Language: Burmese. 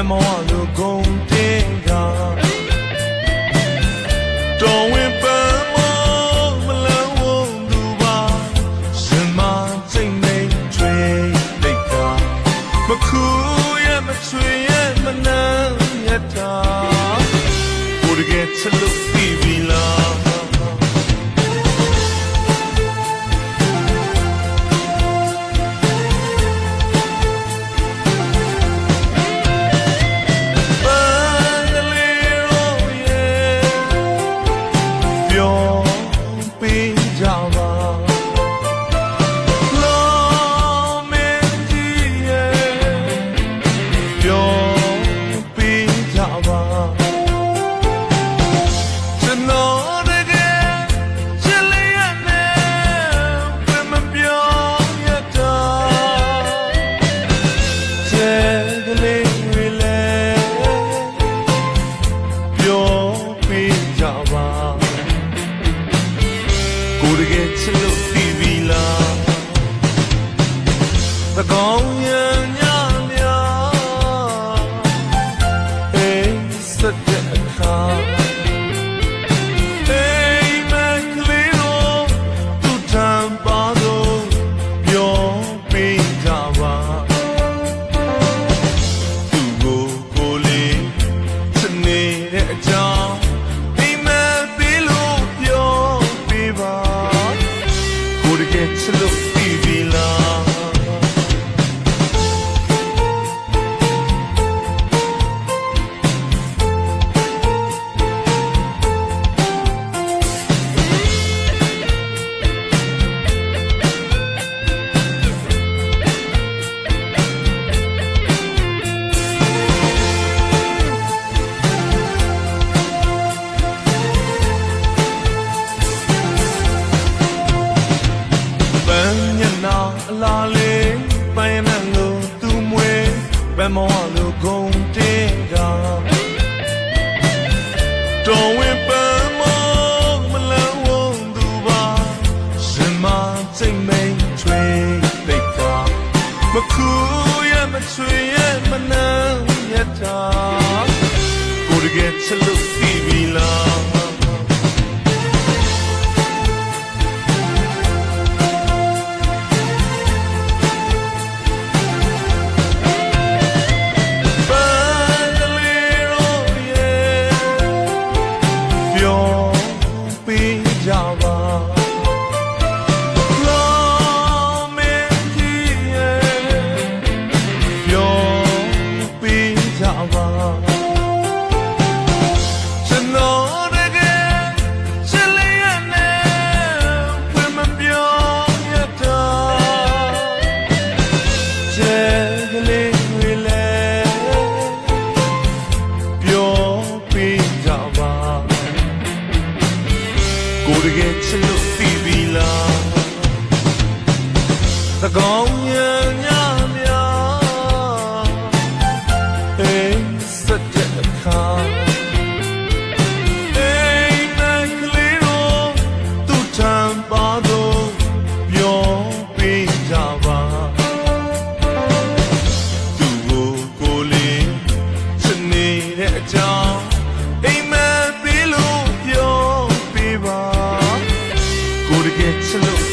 ယ်မောလို့ဂုံတင်ကတော်ဝင်ပန်းမောမလန်းဝုံသူပါရှင်မစိတ်နေချွေလိတ်ကမခူရဲ့မချွေရဲ့မနမ်းရတာကိုတကယ်ချစ်လို့ပြီးပြီလားပ ကောင်းရံညများအေးစတဲ့အခါအေးမကလေးတို့သူတံပါတော့ပြောပေးကြပါသူကိုကိုလေးစနေတဲ့အကြောင်းအိမ်မက်သေးလို့ပြောပေးပါကိုတကယ်ချစ်လို့ပြီးပြီလား ပန်းမောလို့ဂုံတင်ကတော်ဝင်ပန်းမောမလန်းဝုံသူပါရှင်မစိတ်မိန်ချွေပိတ်ကမခူရဲ့မချွေရဲ့မနမ်းရတာကိုယ်တကယ်ချစ်လို့ပြီးပြီလား ကိုယ်တကယ်ချစ်လို့ပြီးပြီလားသကောင်း Salute.